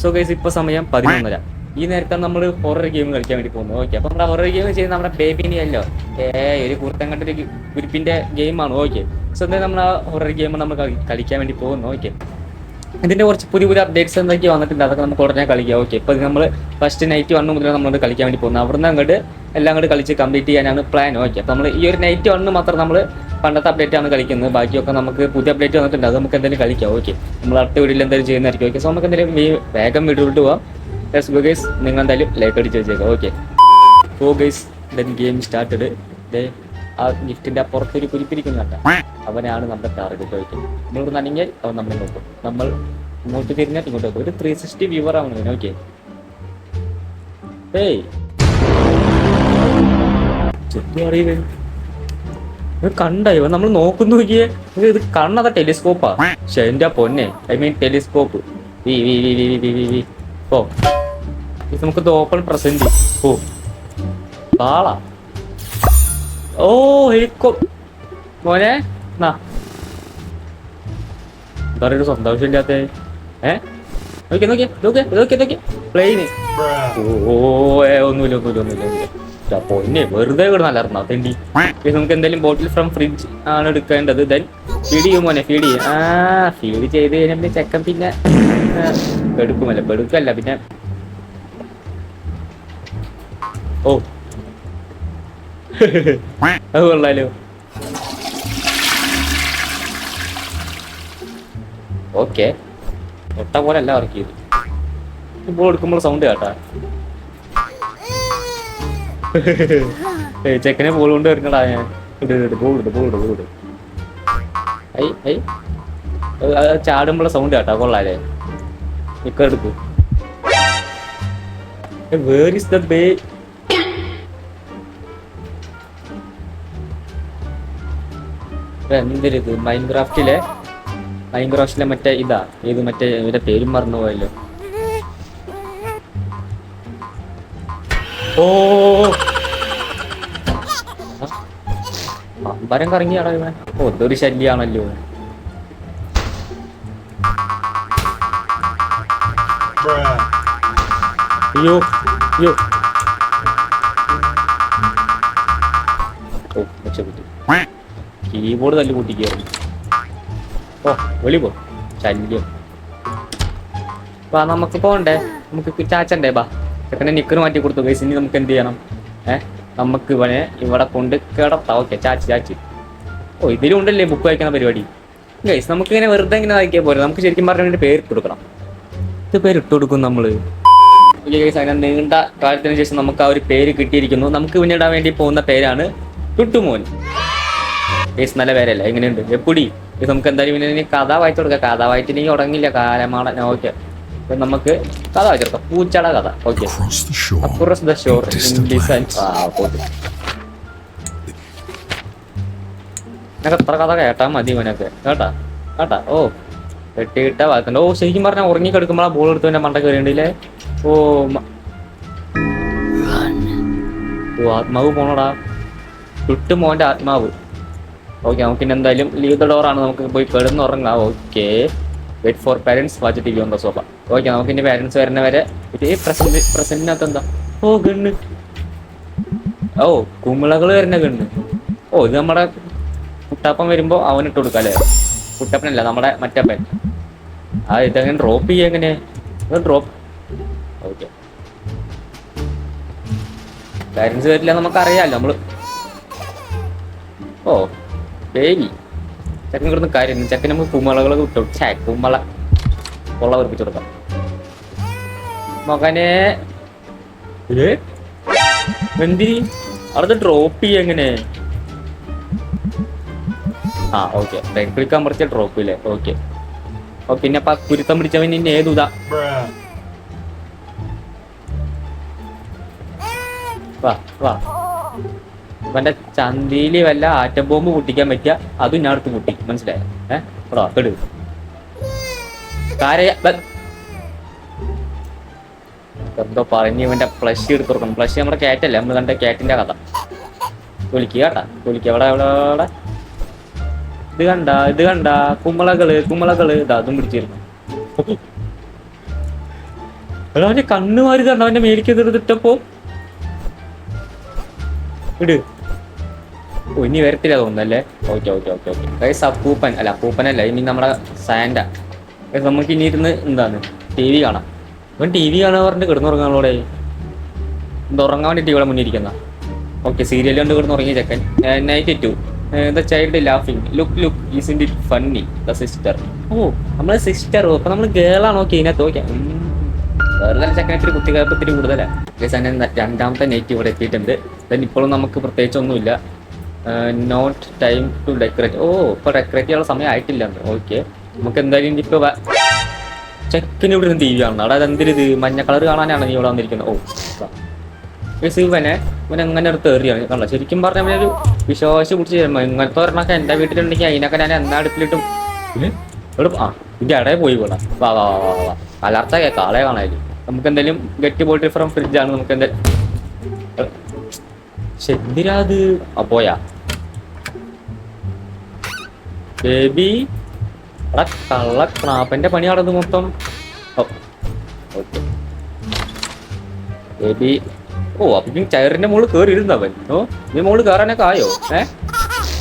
So guys ഇപ്പൊ സമയം പതിനൊന്നര. ഈ നേരത്തെ നമ്മൾ ഹൊറർ ഗെയിം കളിക്കാൻ വേണ്ടി പോകുന്നു. ഓക്കെ അപ്പൊ നമ്മുടെ ഹൊറർ ഗെയിം ചെയ്യുന്ന നമ്മുടെ ബേബിനി അല്ലോ ഏ ഒരു കുർത്തം കണ്ട ഒരു കുരിപ്പിന്റെ ഗെയിമാണ് ഓക്കെ സോ എന്തായാലും നമ്മൾ ആ ഹൊറർ ഗെയിം നമ്മൾ കളി- കളിക്കാൻ വേണ്ടി പോകുന്നു. ഓക്കെ ഇതിന്റെ കുറച്ച് പുതിയ പുതിയ അപ്ഡേറ്റ്സ് എന്തൊക്കെ വന്നിട്ടുണ്ട്. അതൊക്കെ നമുക്ക് ഉടനെ കളിക്കാം. ഓക്കെ ഇപ്പൊ നമ്മൾ ഫസ്റ്റ് നൈറ്റ് വണ്ണ് മുതൽ നമ്മൾ കളിക്കാൻ വേണ്ടി പോകുന്നത് അവിടുന്ന് അങ്ങോട്ട് എല്ലാം അങ്ങോട്ട് കളിച്ച് കംപ്ലീറ്റ് ചെയ്യാനാണ് പ്ലാൻ ഓക്കെ അപ്പൊ നമ്മൾ ഈ ഒരു നൈറ്റ് വണ്ണ് മാത്രം നമ്മൾ പണ്ടത്തെ അപ്ഡേറ്റ് ആണ് കളിക്കുന്നത്. ബാക്കിയൊക്കെ നമുക്ക് പുതിയ അപ്ഡേറ്റ് വന്നിട്ടുണ്ട്. അത് നമുക്ക് എന്തെങ്കിലും കളിക്കാം. ഓക്കെ നമ്മൾ അടുത്ത വീഡിയോയിൽ എന്തെങ്കിലും ചെയ്യുന്നതായിരിക്കും. ഓക്കെ സോ നമുക്ക് എന്തെങ്കിലും വേഗം വീഡിയോട്ട് പോവാം. ഗോ ഗൈസ് നിങ്ങൾ എന്തായാലും ലൈക്ക് അടിച്ച് വെച്ചേക്കാം. Okay oh guys then game started ദേ ആ ഗിഫ്റ്റിന്റെ അപ്പുറത്ത് ഒരു കുരിപ്പിരിക്കുന്ന അവനാണ് നമ്മുടെ ടാർഗറ്റ് ഓക്കെ നമ്മൾ നനങ്ങിയാൽ അവൻ നമ്മളെ നോക്കും. നമ്മൾ ഇങ്ങോട്ട് തിരിഞ്ഞാൽ ഇങ്ങോട്ട് നോക്കും. ഒരു ത്രീ സിക്സ്റ്റി വ്യൂവർ ആവണം ഓക്കെ ഏയ് ഇത് കണ്ട നമ്മൾ നോക്കുന്നു നോക്കിയേ. ഇത് കണ്ണത ടെലിസ്കോപ്പാ. പക്ഷെ എന്റെ പൊന്നെ. I mean telescope. ഓ ഇത് നമുക്ക് ഓപ്പൺ പ്രസന്റ് ഓ കാള ഓ ഹെലിക്കോ മോനെ എന്താ സന്തോഷം ഇല്ലാത്ത? ഏ? നോക്കിയ നോക്കിയ നോക്കിയ നോക്കിയ പ്ലെയിന് ഓ ഒന്നുമില്ല ഒന്നുമില്ല ഒന്നുമില്ല ഒന്നുമില്ല. പൊന്നെ വെറുതെ കിടന്നല്ലായിരുന്നോ തെണ്ടി ഇത് നമുക്ക് എന്തായാലും ബോട്ടിൽ ഫ്രം ഫ്രിഡ്ജ് ആണ് എടുക്കേണ്ടത്. ദെൻ ഫീഡ് ചെയ്യും മോനെ ഫീഡ് ചെയ്യും. ആ ഫീഡ് ചെയ്ത് കഴിഞ്ഞാൽ പിന്നെ ചെക്കൻ പിന്നെ എടുക്കുമല്ല എടുക്കല്ല പിന്നെ. ഓ. അത് കൊള്ളാലോ. ഓക്കെ. ഒട്ട പോലെ അല്ല വർക്ക് ഇപ്പോൾ എടുക്കുമ്പോൾ സൗണ്ട് കേട്ടാ. ചെക്കനെ ബോൾ കൊണ്ട് വരുന്നടാ ഞാൻ. ഇട് ബോൾ ബോൾ ബോൾ ഐ ഐ. ചാടുമ്പോൾ സൗണ്ട് കേട്ടാ കൊള്ളാലേ ഇക്ക എടുക്കൂ. വേർ ഇസ് ദ ബേ എന്തൊരിത്? മൈൻക്രാഫ്റ്റിലെ മൈൻക്രാഫ്റ്റിലെ മറ്റേ ഇതാ ഇത് മറ്റേ ഇവരുടെ പേരും മറന്നു പോയല്ലോ ഓ. അമ്പരം കറങ്ങിയാണോ ഇവൻ. ഓ ഇതൊരു ശല്യാണല്ലോ. അയ്യോ അയ്യോ. ഓ രക്ഷപ്പെട്ടു കീബോർഡ് തല്ലു കൂട്ടിക്കായിരുന്നു ഓ വെളി പോ. ശല്യം. വാ നമുക്ക് പോണ്ടേ. നമുക്ക് ചാച്ചണ്ടേ ബാ. ചെക്കനെ നിക്കർ മാറ്റി കൊടുത്തു. ഗൈസ് ഇനി നമുക്ക് എന്ത് ചെയ്യണം? ഏഹ് നമുക്ക് ഇവനെ ഇവിടെ കൊണ്ട് കിടത്താം. ഓക്കെ ചാച്ചി ചാച്ചി. ഓ ഇതിലും ഉണ്ടല്ലേ ബുക്ക് വായിക്കുന്ന പരിപാടി? ഗൈസ് നമുക്ക് ഇങ്ങനെ വെറുതെ ഇങ്ങനെ വായിക്കാൻ പോരെ. നമുക്ക് ശരിക്കും പറഞ്ഞു വേണ്ടി പേര് കൊടുക്കണം. ഇത് പേര് ഇട്ട് കൊടുക്കും നമ്മൾ. ഓക്കെ ഗൈസ് അങ്ങനെ നീണ്ട കാലത്തിന് ശേഷം നമുക്ക് ആ ഒരു പേര് കിട്ടിയിരിക്കുന്നു. നമുക്ക് പിന്നിടാൻ വേണ്ടി പോകുന്ന പേരാണ് ടുട്ടുമോൻ. ഗൈസ് നല്ല പേരല്ല? എങ്ങനെയുണ്ട് എപ്പൊടി? നമുക്ക് എന്തായാലും പിന്നെ കഥ വായിച്ചു കൊടുക്കാം. കഥ വായിച്ചില്ലെങ്കിൽ ഉടങ്ങില്ല കാലമാണ് ഓക്കെ നമുക്ക് കഥ വായിച്ചെടുക്കാം പൂച്ചട കഥ. ഓക്കെ അക്രോസ് ദ ഷോർ നിനക്ക് എത്ര കഥ കേട്ടാ മതി ഇവനൊക്കെ. കേട്ടാ? കേട്ടാ? ഓ വെട്ടി കിട്ടാ വാക്കുണ്ട്. ഓ ശരിക്കും പറഞ്ഞാൽ ഉറങ്ങി ആ ബോൾ എടുത്ത് എന്റെ മണ്ട കയറിയില്ലേ ഓ ഓ ആത്മാവ് പോണടാ. ചുട്ടു മോന്റെ ആത്മാവ്. ഓക്കെ നമുക്ക് ഇനി എന്തായാലും ലീവ് ദ ഡോർ ആണ്. നമുക്ക് പോയി കിടന്നുറങ്ങാം. Okay wait for parents watch T V on the sofa okay നമുക്ക് ഇനി പാരന്റ്സ് വരുന്നവരെ വരെ ഈ പ്രസന്റ് പ്രസന്റിനകത്ത് എന്താ ഓ ഗണ്ണ്. ഓ കുമിളകൾ വരുന്ന ഗണ്ണ്. ഓ ഇത് നമ്മുടെ കുട്ടാപ്പൻ വരുമ്പോ അവനിട്ട് കൊടുക്കാം അല്ലേ കുട്ടപ്പനല്ല നമ്മുടെ മറ്റപ്പൻ ആ ഇതെങ്ങനെ ഡ്രോപ്പ് ചെയ്യാ എങ്ങനെ? ഡ്രോപ്പ് ഓക്കെ പാരന്റ്സ് വരില്ല നമുക്കറിയാലോ നമ്മൾ. ഓ ബേബി ചെക്കൻ കിടന്ന് കാര്യം ചെക്കൻ നമുക്ക് കുമ്മളകൾ വിട്ടു ഛേ കുമ്മള കൊള്ള വെറുപ്പിച്ചു കൊടുക്കാം. മകനെ. എന്തി അവിടെ ഡ്രോപ്പ് ചെയ്യ എങ്ങനെ? ആ ഓക്കെ റെഡ് ക്ലിക്ക് പറിച്ച ഡ്രോപ്പ് ഇല്ലേ ഓക്കെ ഓ പിന്നെ അപ്പൊ കുരുത്തം പിടിച്ചവൻ ഇനി ഏതുതാ വാ വാ. ഇവന്റെ ചന്തിയിൽ വല്ല ആറ്റം ബോംബ് പൊട്ടിക്കാൻ പറ്റിയ അതും ഞാൻ അടുത്ത് പൊട്ടി. മനസ്സിലായോ? ഏഹ് എന്തോ പറഞ്ഞു ഇവന്റെ ഫ്ലഷ് എടുത്ത് കൊടുക്കണം. ഫ്ലഷ് നമ്മുടെ കാറ്റല്ലേ നമ്മൾ കണ്ട കാറ്റിന്റെ കഥ. കുലിക്കുക കേട്ടാ. തൊലിക്കുക എവിടെ അവിടെ എവിടെ? ഇത് കണ്ട ഇത് കണ്ട. കുമ്പളകൾ കുമ്പളകൾ. ഇതാ അതും പിടിച്ചിരുന്നു അവന്റെ കണ്ണുമാരി തന്നെ അവന്റെ മേലിക്ക് എതിർത്തിട്ടപ്പോ ഇട്. ഓ ഇനി വരത്തില്ല തോന്നുന്നല്ലേ okay okay okay okay guys അപ്പൂപ്പൻ അല്ല അപ്പൂപ്പനല്ല ഇനി നമ്മുടെ സാൻഡ നമുക്ക് ഇനി ഇരുന്ന് എന്താണ്? ടി വി കാണാം. ഇവൻ ടി വി കാണാൻ പറഞ്ഞിട്ട് കിടന്നുറങ്ങാനോടെ ഇത് ഉറങ്ങാൻ വേണ്ടി ഇവിടെ മുന്നിൽ ഇരിക്കുന്ന. ഓക്കെ സീരിയൽ കണ്ട് കിടന്ന് ഉറങ്ങിയ ചെക്കൻ night to the child ലാഫിങ് look look is in it funny the sister oh നമ്മളെ സിസ്റ്റർ അപ്പൊ നമ്മൾ ഗേളാണ് ഓക്കെ ഇതിനകത്ത്? ഓക്കെ വേറെ ചെക്കനത്തിന് കുത്തിക്കയപ്പ് ഇത്തിരി കൂടുതലാണ് രണ്ടാമത്തെ നൈറ്റ് ഇവിടെ എത്തിയിട്ടുണ്ട്. ദെൻ ഇപ്പോഴും നമുക്ക് പ്രത്യേകിച്ചൊന്നുമില്ല നോട്ട് ടൈം ടു ഡെക്കറേറ്റ് ഓ ഇപ്പൊ ഡെക്കറേറ്റ് ചെയ്യാനുള്ള സമയം ആയിട്ടില്ല. ഓക്കെ. നമുക്ക് എന്തായാലും ഇപ്പൊ ചെക്കിന് ഇവിടെ നിന്ന് ടി വി കാണണം. അവിടെ എന്തിരിത് മഞ്ഞ കളർ കാണാനാണ് നീ ഇവിടെ വന്നിരിക്കുന്നത്. ഓ. ഗൈസ് ഇവനെ ഇവൻ എങ്ങനെ ഒരു തേറിയാണ് കണ്ടോ? ശരിക്കും പറഞ്ഞാൽ ഒരു വിശ്വാസം പിടിച്ച് ഇങ്ങനത്തെ ഒരെണ്ണൊക്കെ എന്റെ വീട്ടിലുണ്ടെങ്കിൽ അതിനൊക്കെ ഞാൻ എന്നാ അടുപ്പിലിട്ടും? ഇവിടെ ആ ഇതിന്റെ ഇടയിൽ പോയി വിടാം വാ വാ വാ വാ വാ. കലർത്ത കേൾക്കാം ആളെ കാണാനില്ല നമുക്ക് എന്തായാലും ഗെറ്റ് ബോട്ടിൽ ഫ്രം ഫ്രിഡ്ജാണ് നമുക്ക് എന്തായാലും ആ പോയാ. ബേബി എടാ കള്ള ക്രാപ്പന്റെ പണി നടന്നു മൊത്തം. ബേബി ഓ അപ്പൊ ചയറിന്റെ മുകളിൽ കയറി ഇരുന്നവൻ ഓ നീ മുകളിൽ കയറാനൊക്കെ ആയോ? ഏ?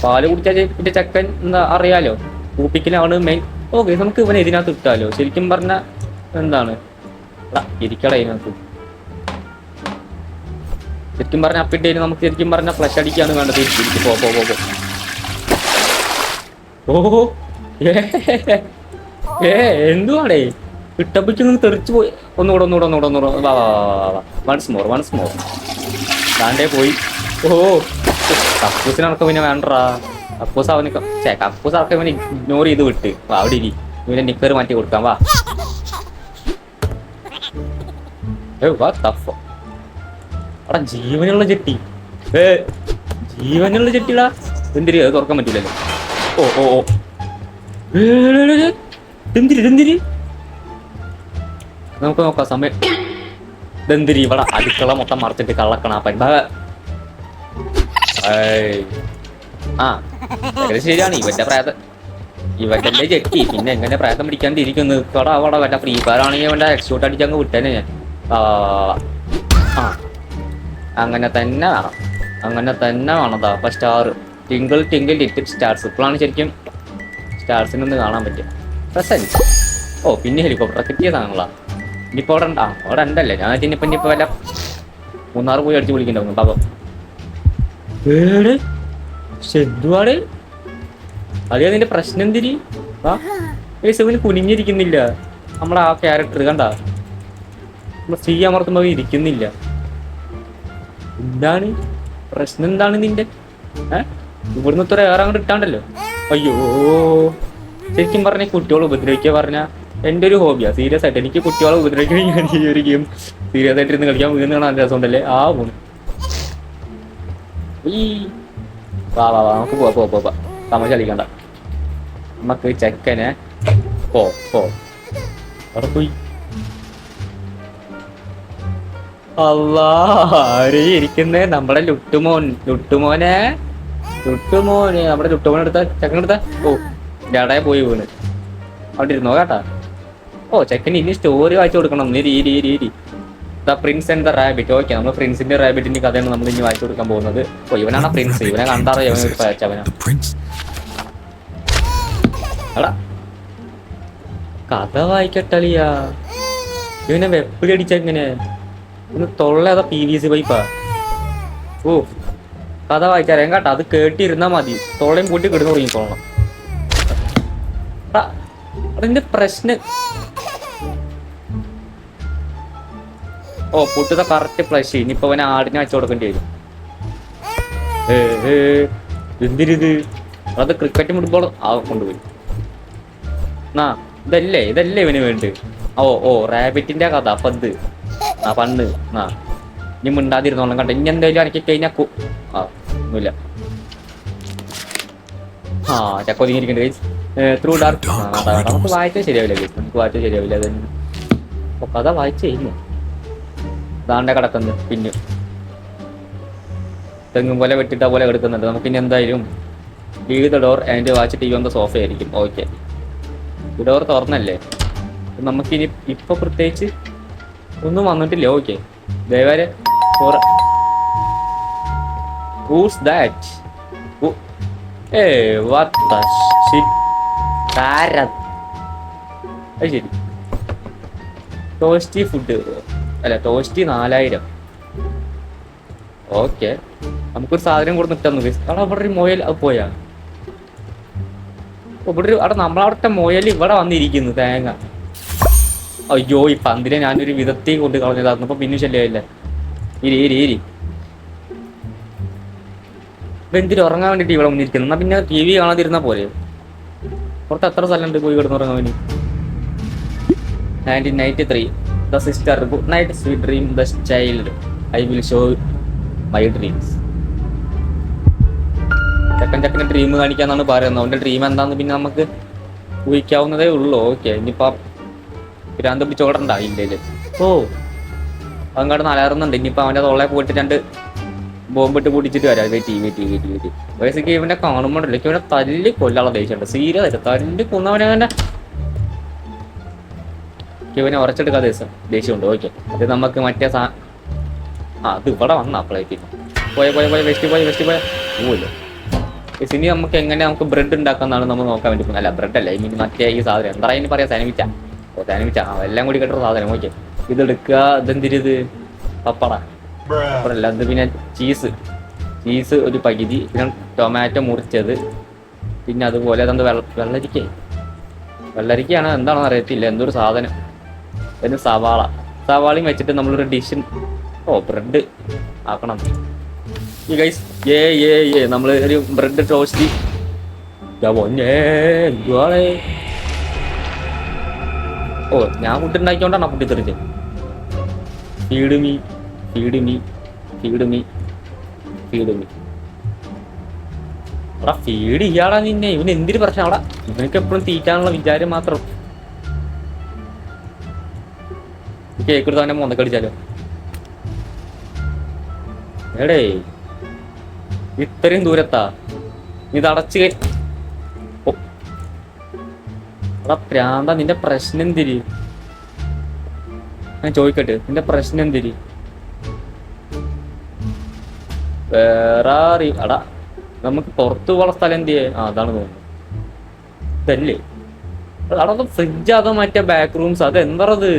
പാൽ കുടിച്ചാൽ പിന്നെ ചക്കൻ എന്താ അറിയാലോ? കൂപ്പിക്കലാണ് മെയിൻ ഓക്കെ നമുക്ക് ഇവനെ ഇതിനകത്ത് ഇട്ടാലോ? ശരിക്കും പറഞ്ഞ എന്താണ്? ഇരിക്കട ഇതിനകത്ത്. ശരിക്കും പറഞ്ഞ അപ്പിട്ടേന് നമുക്ക് ശരിക്കും പറഞ്ഞ ഫ്ലഷ് അടിക്കാണ് വേണ്ടത്. ഇരിക്കും പോ പോ പോ. ഓ ഏ. എന്തുവാടേ? ഇട്ടപ്പിച്ച് നിന്ന് പോയി. ഒന്നുകൂടെ ഒന്നുകൂടെ ഒന്നുകൂടെ ഒന്നുകൂടെ. വാ വാ വൺസ് മോർ വൺസ് മോർ താണ്ടേ പോയി. ഓ കക്കൂസിനടക്കം പിന്നെ വേണ്ടറാ കക്കൂസ് അവന് ചേ കക്കൂസ് അടക്കം ഇവന് ഇഗ്നോർ ചെയ്ത് വിട്ട്. വാ അവിടെ ഇരി. ഇവനെ നിക്കർ മാറ്റി കൊടുക്കാം. വാ. വാ ടഫ് എടാ ജീവനുള്ള ചെട്ടി. ഏ ജീവനുള്ള ചെട്ടിടാ. എന്തിരി അത് തുറക്കാൻ പറ്റില്ലല്ലോ ഓ ഓ ഓ. എന്തിരി ഇതെന്തിരി നമുക്ക് നോക്കാം സമയം. ഇതെന്തിരി? ഇവിടെ അടുക്കള മൊത്തം മറച്ചിട്ട് കള്ളക്കണാപ്പൻ ബാ. ഏയ്. ആ ഏകദേശം ശരിയാണ്. ഇവന്റെ പ്രായത്തെ ഇവന്റെ ചെട്ടി പിന്നെ എങ്ങനെ പ്രായത്തം പിടിക്കാണ്ടിരിക്കുന്നു കട അവിടെ വല്ല ഫ്രീ ഫയർ ആണെങ്കിൽ അവന്റെ അടിച്ച് അങ്ങ് വിട്ടേനെ ഞാൻ. ആ, അങ്ങനെ തന്നെ വേണം. അങ്ങനെ തന്നെ വേണതാ അപ്പൊ star twinkle twinkle little stars ഇപ്പോഴാണ് ശരിക്കും സ്റ്റാർസിനൊന്ന് കാണാൻ പറ്റും പ്രസന്റ് ഓ പിന്നെ ഹെലികോപ്റ്റർ കിട്ടിയ ഇനിയിപ്പോൾ ഇനിയിപ്പോ അവിടെ ഉണ്ടാ അവിടെ ഉണ്ടല്ലേ ഞാൻ ഇനിയിപ്പോൾ ഇനിയിപ്പോൾ വല്ല മൂന്നാറ് പോയി അടിച്ച് വിളിക്കണ്ടാവും പാപം. അതിന്റെ അതേ നിന്റെ പ്രശ്നം എന്തിരി ആ സെവന് കുനിഞ്ഞിരിക്കുന്നില്ല. നമ്മളെ ആ ക്യാരക്ടർ കണ്ട. നമ്മൾ സ്ത്രീ അമർത്തുമ്പോ ഇരിക്കുന്നില്ല. എന്താണ്? പ്രശ്നം എന്താണ് നിന്റെ? ഏ? ഇവിടുന്ന് ഇത്ര ഏറെ അങ്ങോട്ട് ഇട്ടാണ്ടല്ലോ? അയ്യോ. ശരിക്കും പറഞ്ഞ കുട്ടികളെ ഉപദ്രവിക്കുക പറഞ്ഞ എന്റെ ഒരു ഹോബിയാ. സീരിയസ് ആയിട്ട്. എനിക്ക് കുട്ടികളെ ഉപദ്രവിക്കാൻ ഞാൻ ഈ ഒരു ഗെയിം സീരിയസ് ആയിട്ട് ഇരുന്ന് കളിക്കാൻ വീണ് കാണാൻ രസമുണ്ടല്ലേ ആ പോണ് വാ വാ വാ. നമുക്ക് പോവാ പോ പോ പോ തമാശ കളിക്കണ്ട. നമുക്ക് ചെക്കനെ പോ പോ. അവിടെ പോയി. അല്ലാ ആരേ ഇരിക്കുന്നേ? നമ്മുടെ ലുട്ടുമോൻ. ലുട്ടുമോനെ. ലുട്ടുമോനെ നമ്മുടെ ലുട്ടുമോൻ എടുത്ത ചെക്കനെടുത്ത ഓ ജടയെ പോയി വീണ്. അവിടെ ഇരുന്നോ കേട്ടാ? ഓ ചെക്കൻ ഇനി സ്റ്റോറി വായിച്ചു കൊടുക്കണം. നീ രീ രീ രീ രീ the prince and the rabbit okay നമ്മൾ പ്രിൻസിന്റെ റാബിറ്റിന്റെ കഥയാണ് നമ്മൾ ഇനി വായിച്ചു കൊടുക്കാൻ പോകുന്നത്. ഓ ഇവനാണ് പ്രിൻസ് ഇവനെ കണ്ടാറോ ഇവൻ ഒരു പച്ചവനാ The prince. എടാ കഥ വായിക്കട്ടളിയാ ഇവനെ വെപ്പിടി ഇന്ന് ഒന്ന് തൊള്ള അതാ പി വി സി പൈപ്പാ ഓ കഥ വായിച്ചറിയാം കേട്ടോ അത് കേട്ടിരുന്നാ മതി. തോളയും കൂട്ടി കിടന്നു തുടങ്ങിക്കോളണം അതിന്റെ പ്രശ്നം. ഓ പുട്ടിത കറക്റ്റ് പ്ലസ് ഇനിയിപ്പോ അവനെ ആടിനെ വെച്ചു കൊടുക്കേണ്ടി വരും. എന്തിരിത്? അത് ക്രിക്കറ്റ് ഫുട്ബോൾ ആ കൊണ്ടുപോയി. ആ ഇതല്ലേ ഇതല്ലേ ഇവന് വേണ്ട ഓ ഓ റാബിറ്റിന്റെ കഥ ഇത്. ആ പണ്ട്. ആ ഇനി മിണ്ടാതിരുന്നോളാം കണ്ട. ഇനി എന്തായാലും എനിക്ക് കഴിഞ്ഞാ കു ആ ഒന്നുമില്ല. ആ ചക്ക ഒതുങ്ങിയിരിക്കുന്നുണ്ട് ത്രൂ ഡാർക്ക് നമുക്ക് വായിച്ചാൽ ശരിയാവില്ല ഗൈസ് നമുക്ക് വായിച്ചാൽ ശരിയാവില്ല. അത് ഓ കഥ വായിച്ചു കഴിഞ്ഞു. ദാണ്ട കിടക്കുന്നു പിന്നെ തെങ്ങും പോലെ വെട്ടിട്ട പോലെ കിടക്കുന്നുണ്ട്. നമുക്ക് ഇനി എന്തായാലും leave the door and watch T V the sofa ആയിരിക്കും. ഓക്കെ. ഡോർ തുറന്നല്ലേ? നമുക്കിനി ഇപ്പൊ പ്രത്യേകിച്ച് ഒന്നും വന്നിട്ടില്ല. ഓക്കെ. ദയവാരെ ഹൊറ ഹൂസ് ദാറ്റ് ഏ what the shit? കാരത് അത് ശരി. ടോസ്റ്റി ഫുഡ് അല്ല ടോസ്റ്റി നാലായിരം. ഓക്കെ നമുക്കൊരു സാധനം കൂടെ നിൽക്കാൻ നോക്കി. അവിടെ അവിടെ ഒരു മൊയൽ അത് പോയാ. ഇവിടെ ഒരു അവിടെ നമ്മളവിടുത്തെ മൊയൽ ഇവിടെ വന്നിരിക്കുന്നു തേങ്ങ. അയ്യോ ഈ പന്തിനെ ഞാനൊരു വിധത്തിൽ കൊണ്ട് കളഞ്ഞതായിരുന്നു അപ്പൊ പിന്നെ ശല്യമില്ല ഇരി ഇരി ഇരി. എന്തിനു ഉറങ്ങാൻ വേണ്ടിട്ട് ഇവിടെ വന്നിരിക്കുന്നു എന്നാ പിന്നെ ടി വി കാണാതിരുന്നാ പോലെ പുറത്ത് എത്ര സ്ഥലമുണ്ട് പോയി കിടന്നുറങ്ങാൻ വേണ്ടി? Nineteen ninety three the sister good night sweet dream the child I will show my dreams ചെക്കൻ ചെക്കന്റെ ഡ്രീം കാണിക്കാന്നാണ് പറയുന്നത്. അവന്റെ ഡ്രീം എന്താന്ന് പിന്നെ നമുക്ക് ഊഹിക്കാവുന്നതേ ഉള്ളൂ. ഓക്കെ ഇനിയിപ്പോ ഭ്രാന്ത് പിടിച്ചോടണ്ട ഇല്ലേ ഓ. അങ്ങോട്ട് നലറുന്നുണ്ട്. ഇനിയിപ്പോ അവന്റെ തൊള്ളയെ പോയിട്ട് രണ്ട് ബോംബിട്ട് പൊടിച്ചിട്ട് വരാം. Wait wait wait wait basic ഇവന്റെ കാണുമ്പോണ്ടല്ലോ. ഇവനെ തല്ലി കൊല്ലാനുള്ള ദേഷ്യമുണ്ട്. സീരിയസ് ആയിട്ട് തല്ലി കൊന്നവനെ അവന്റെ ഇവനെ ഉറച്ചെടുക്കാൻ ദേഷ്യം ദേഷ്യമുണ്ട്. ഓക്കെ അത് നമുക്ക് മറ്റേ സാ ആ അത് ഇവിടെ വന്ന അപ്പോഴേക്ക് പോയ പോയ പോയ വെസ്റ്റ് പോയ വെസ്റ്റ് പോയ. പോവല്ലോ ഇനി നമുക്ക് എങ്ങനെ നമുക്ക് ബ്രെഡ് ഉണ്ടാക്കാന്നാണ് നമ്മൾ നോക്കാൻ വേണ്ടി അല്ല ബ്രെഡ് അല്ല. ഇനി മറ്റേ ഈ സാധനം. എന്താ ഇനി പറയാ? സാനിമിച്ച ഓ സാനിമിച്ച ആ. എല്ലാം കൂടി കേട്ടൊരു സാധനം. ഓക്കെ ഇത് എടുക്കുക ഇതെന്തിരിത് പപ്പട. പപ്പടല്ല അത് പിന്നെ ചീസ്. ചീസ് ഒരു പകുതി പിന്നെ ടൊമാറ്റോ മുറിച്ചത്. പിന്നെ അതുപോലെ അതെന്ത് വെള്ള വെള്ളരിക്ക. വെള്ളരിക്കയാണ് എന്താണെന്ന് അറിയത്തില്ല എന്തൊരു സാധനം. പിന്നെ സവാള. സവാളയും വെച്ചിട്ട് നമ്മളൊരു ഡിഷ് ഓ ബ്രെഡ് ആക്കണം. ഈ ഗൈസ് ഏ ഏ ഏ നമ്മൾ ഒരു ബ്രെഡ് ടോസ്റ്റ് എന്തുവാളെ ഓ ഞാൻ ഫുഡ് ഉണ്ടാക്കിക്കൊണ്ടാണ് ഫുഡ് തെറിച്ച് feed me feed me me feed ചെയ്യാടാ നിന്നെ. ഇവന് എന്തിനു പ്രശ്നം? അവിടെ ഇവനക്ക് എപ്പോഴും തീറ്റാനുള്ള വിചാരം മാത്രം. കേക്ക് എടുത്ത് അവന്റെ കടിച്ചാലോ എടേ ഇത്രയും ദൂരത്താ? ഇത് അടച്ച്. എടാ പ്രാന്ത നിന്റെ പ്രശ്നം എന്തിരി ഞാൻ ചോദിക്കട്ടെ നിന്റെ പ്രശ്നം എന്തിരി വേറെ അടാ നമുക്ക് പുറത്തു പോകാനുള്ള സ്ഥലം എന്തിയെ? ആ അതാണ് തോന്നുന്നു ഇതല്ലേ? അവിടെ ഫ്രിഡ്ജ് അതോ മറ്റേ ബാക്ക് റൂംസ് അത് എന്തറത്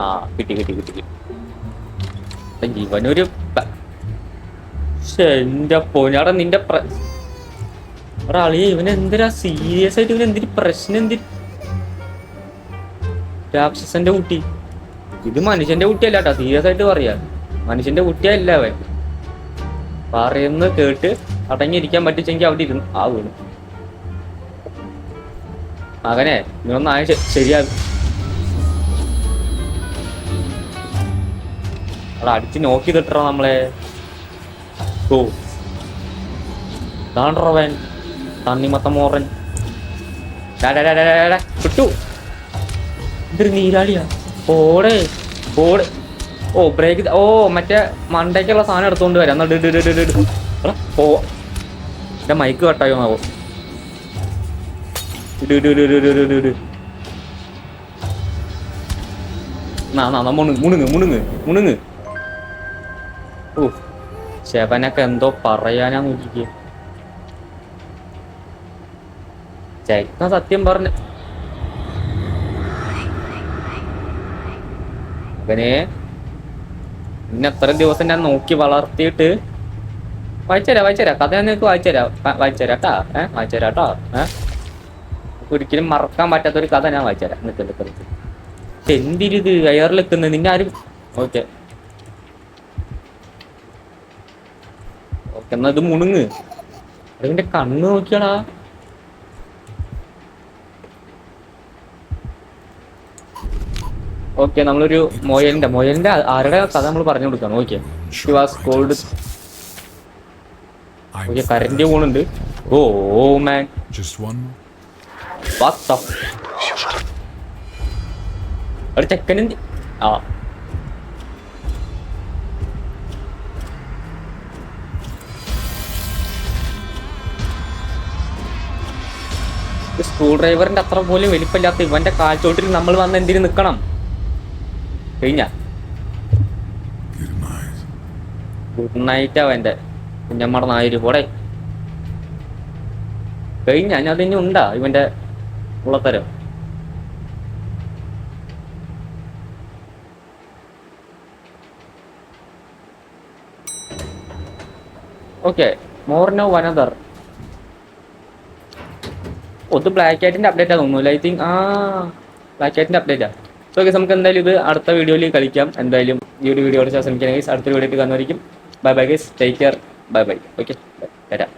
ആ കിട്ടി കിട്ടി കിട്ടി കിട്ടി. ഇവനൊരു എന്റെ പോഞ്ഞാടാ നിന്റെ പ്ര അളിയ ഇവൻ സീരിയസ് ആയിട്ട് ഇവൻ എന്തിന് പ്രശ്നം എന്തി രാക്ഷസന്റെ കുട്ടി. ഇത് മനുഷ്യന്റെ കുട്ടിയല്ല കേട്ടോ സീരിയസ് ആയിട്ട് പറയാ. മനുഷ്യന്റെ കുട്ടിയല്ല അവൻ. പറയുന്ന കേട്ട് അടങ്ങിയിരിക്കാൻ പറ്റിച്ചെങ്കിൽ അവിടെ ഇരുന്നു ആ വീണു. മകനെ നീയൊന്നായ ശരിയാകും അടിച്ച് നോക്കി കിട്ടറ നമ്മളെ. ഓ. താണ്ടവൻ തണ്ണിമത്ത മോറൻ. കിട്ടു ഇതൊരു നീരാളിയാ. ഓടെ ഓടെ. ഓ ബ്രേക്ക് ഓ മറ്റേ മണ്ടയ്ക്കുള്ള സാധനം എടുത്തോണ്ട് വരാം. എന്നാ ഇട്, ഇട്, ഇട്, ഇട്, ഇട്. എടാ, പോ. എന്റെ മൈക്ക് കട്ടായോ ആവോ മുണുങ്ങ് മുണുങ്ങ് മുണുങ്ങ്. ഓ ശവനൊക്കെ എന്തോ പറയാനാ നോക്കിക്കേ. ചേട്ടൻ സത്യം പറഞ്ഞ അവനെ പിന്നെ എത്ര ദിവസം ഞാൻ നോക്കി വളർത്തിയിട്ട് വായിച്ചരാ വായിച്ചരാ. കഥ ഞാൻ നിങ്ങൾക്ക് വായിച്ചരാ. വായിച്ചരാട്ടാ ഏഹ് വായിച്ചരാട്ടാ ഏഹ് ഒരിക്കലും മറക്കാൻ പറ്റാത്ത ഒരു കഥ ഞാൻ വായിച്ചരാ. നിൽക്ക് നിൽക്ക് എന്തിരിത്? അയറിൽ നിൽക്കുന്നത്? നിന്നെ ആരും ഓക്കെ. ഓക്കെ എന്നാ ഇത് മുണുങ്ങ്. അതിന്റെ കണ്ണ് നോക്കിയാടാ. ഓക്കെ നമ്മളൊരു മൊയലിന്റെ മൊയലിന്റെ ആരുടെ കഥ നമ്മൾ പറഞ്ഞു കൊടുക്കണം? Okay. Was cold okay current പോണുണ്ട് ഓ മാൻ വാട്ട് ദ ഒരു ചെക്കനും ആ. സ്ക്രൂ ഡ്രൈവറിന്റെ അത്ര പോലും വലിപ്പമില്ലാത്ത ഇവന്റെ കാൽച്ചോട്ടിൽ നമ്മൾ വന്ന് എന്തിനു നിൽക്കണം കഴിഞ്ഞ. ഗുഡ് നൈറ്റ് അവന്റെ കുഞ്ഞമ്മടെ നായര് പോടെ. കഴിഞ്ഞ? ഇനി ഉണ്ടാ ഇവന്റെ ഉള്ളത്തരം. ഓക്കെ മോർനോ വനദർ. ഒന്ന് ബ്ലാക്ക് ആയിട്ടിന്റെ അപ്ഡേറ്റ് തോന്നുന്നു. ഐ തിങ്ക് ആ ബ്ലാക്ക് ആയിട്ടിന്റെ അപ്ഡേറ്റാ സോ ഓക്കെ നമുക്ക് എന്തായാലും ഇത് അടുത്ത വീഡിയോയിൽ കളിക്കാം. എന്തായാലും ഈ ഒരു വീഡിയോ ശ്രമിക്കുകയാണെങ്കിൽ അടുത്ത വീഡിയോ കാണുമായിരിക്കും bye bye guys take care bye bye okay വരാം.